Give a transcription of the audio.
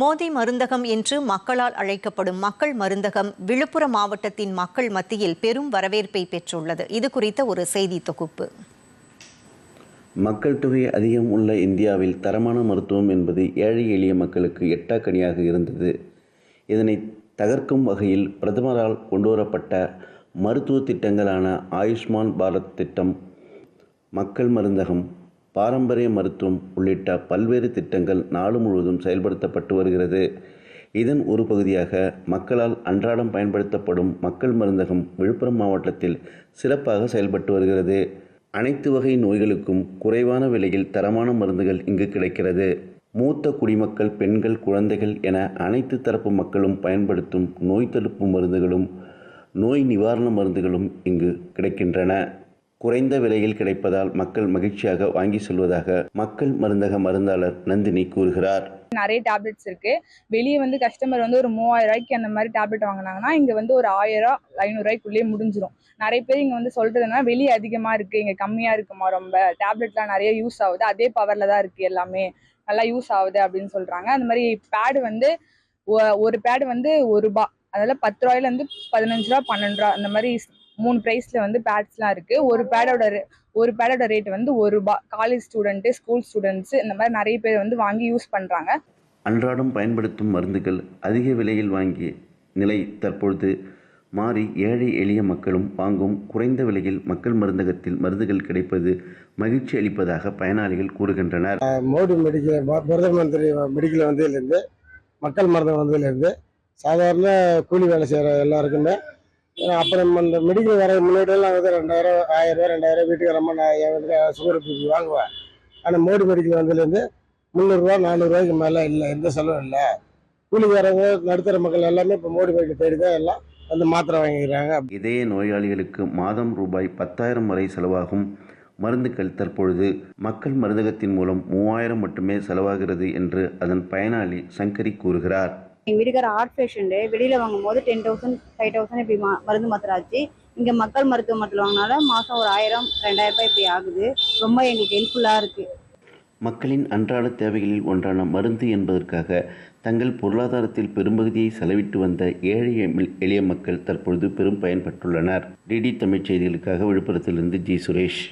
மோதி மருந்தகம் என்று மக்களால் அழைக்கப்படும் மக்கள் மருந்தகம் விழுப்புரம் மாவட்டத்தின் மக்கள் மத்தியில் பெரும் வரவேற்பை பெற்றுள்ளது. இது குறித்த ஒரு செய்தி தொகுப்பு. மக்கள் தொகை அதிகம் உள்ள இந்தியாவில் தரமான மருத்துவம் என்பது ஏழை எளிய மக்களுக்கு எட்டாக்கனியாக இருந்தது. இதனை தகர்க்கும் வகையில் பிரதமரால் கொண்டுவரப்பட்ட மருத்துவ திட்டங்களான ஆயுஷ்மான் பாரத் திட்டம் மக்கள் மருந்தகம் பாரம்பரிய மருத்துவம் உள்ளிட்ட பல்வேறு திட்டங்கள் நாடு முழுவதும் செயல்படுத்தப்பட்டு வருகிறது. இதன் ஒரு பகுதியாக மக்களால் அன்றாடம் பயன்படுத்தப்படும் மக்கள் மருந்தகம் விழுப்புரம் மாவட்டத்தில் சிறப்பாக செயல்பட்டு வருகிறது. அனைத்து வகை நோய்களுக்கும் குறைவான விலையில் தரமான மருந்துகள் இங்கு கிடைக்கிறது. மூத்த குடிமக்கள் பெண்கள் குழந்தைகள் என அனைத்து தரப்பு மக்களும் பயன்படுத்தும் நோய் தடுப்பு மருந்துகளும் நோய் நிவாரண மருந்துகளும் இங்கு கிடைக்கின்றன. குறைந்த விலையில் கிடைப்பதால் மக்கள் மகிழ்ச்சியாக வாங்கி செல்வதாக மக்கள் மருந்தக மருந்தாளர் நந்தினி கூறுகிறார். நிறைய டேப்லெட்ஸ் இருக்கு. வெளியே வந்து கஸ்டமர் வந்து ஒரு மூவாயிரம் ரூபாய்க்கு அந்த மாதிரி டேப்லெட் வாங்கினாங்கன்னா இங்க வந்து ஒரு ஆயிரம் ஐநூறு ரூபாய்க்குள்ளேயே முடிஞ்சிடும் நிறைய பேர் இங்க வந்து சொல்றதுன்னா வெளியே அதிகமா இருக்கு இங்க கம்மியா இருக்குமா ரொம்ப? டேப்லெட்லாம் நிறைய யூஸ் ஆகுது. அதே பவர்ல தான் இருக்கு எல்லாமே. நல்லா யூஸ் ஆகுது அப்படின்னு சொல்றாங்க. அந்த மாதிரி பேடு வந்து ஒரு பேடு வந்து ஒரு ரூபா. அதனால பத்து ரூபாயில இருந்து பதினஞ்சு ரூபா பன்னெண்டு ரூபா அந்த மாதிரி மூணு பிரைஸ்ல வந்து பேட்ஸ்லாம் இருக்கு. ஒரு பேடோட ஒரு பேடோட ரேட் வந்து ஒரு ரூபா காலேஜ் ஸ்டூடெண்ட்டு ஸ்கூல் ஸ்டூடெண்ட்ஸ் இந்த மாதிரி நிறைய பேர் வந்து வாங்கி யூஸ் பண்றாங்க. அன்றாடம் பயன்படுத்தும் மருந்துகள் அதிக விலையில் வாங்கிய நிலை தற்பொழுது மாறி ஏழை எளிய மக்களும் வாங்கும் குறைந்த விலையில் மக்கள் மருந்தகத்தில் மருந்துகள் கிடைப்பது மகிழ்ச்சி அளிப்பதாக பயனாளிகள் கூறுகின்றனர். மோடி மெடிக்கல் பிரதம மந்திரி மெடிக்கல் வந்ததுலேருந்து மக்கள் மருந்தகம் வந்ததுலேருந்து சாதாரண கூலி வேலை செய்கிற எல்லாருக்குமே அப்புறம் இந்த மெடிக்கல் வர முன்னாடியெல்லாம் வந்து ரெண்டாயிரம் ஆயிரம் ரூபாய் ரெண்டாயிரம் வீட்டுக்கு ரொம்ப நான் சுகர் பிபி வாங்குவேன். ஆனால் மோடி மெடிக்கல் வந்ததுலேருந்து முந்நூறுரூவா நானூறுரூவாய்க்கு மேலே இல்லை எந்த செலவும் இல்லை. கூலிக்காரங்க நடுத்தர மக்கள் எல்லாமே இப்போ மோடி மெடிக்கல் தேடி தான் எல்லாம் வந்து மாத்திரை வாங்கிக்கிறாங்க. இதய நோயாளிகளுக்கு மாதம் ரூபாய் பத்தாயிரம் வரை செலவாகும். மருந்துகள் தற்பொழுது மக்கள் மருந்தகத்தின் மூலம் மூவாயிரம் மட்டுமே செலவாகிறது என்று அதன் பயனாளி சங்கரி கூறுகிறார். எங்கள் வீட்டுக்கார ஹார்ட் பேஷண்ட்டு வெளியில் வாங்கும் போது டென் தௌசண்ட் ஃபைவ் தௌசண்ட் இப்படி மா மருந்து மாத்திராச்சு. இங்கே மக்கள் மருத்துவமனையில் வாங்கினால மாதம் ஒரு ஆயிரம் ரெண்டாயிரம் ரூபாய் இப்படி ஆகுது. ரொம்ப எங்களுக்கு ஹெல்ப்ஃபுல்லாக இருக்குது மக்களின் அன்றாட தேவைகளில் ஒன்றான மருந்து என்பதற்காக தங்கள் பொருளாதாரத்தில் பெரும்பகுதியை செலவிட்டு வந்த ஏழை எளிய மக்கள் தற்பொழுது பெரும் பயன்பட்டுள்ளனர். டிடி தமிழ் செய்திகளுக்காக விழுப்புரத்திலிருந்து ஜி சுரேஷ்.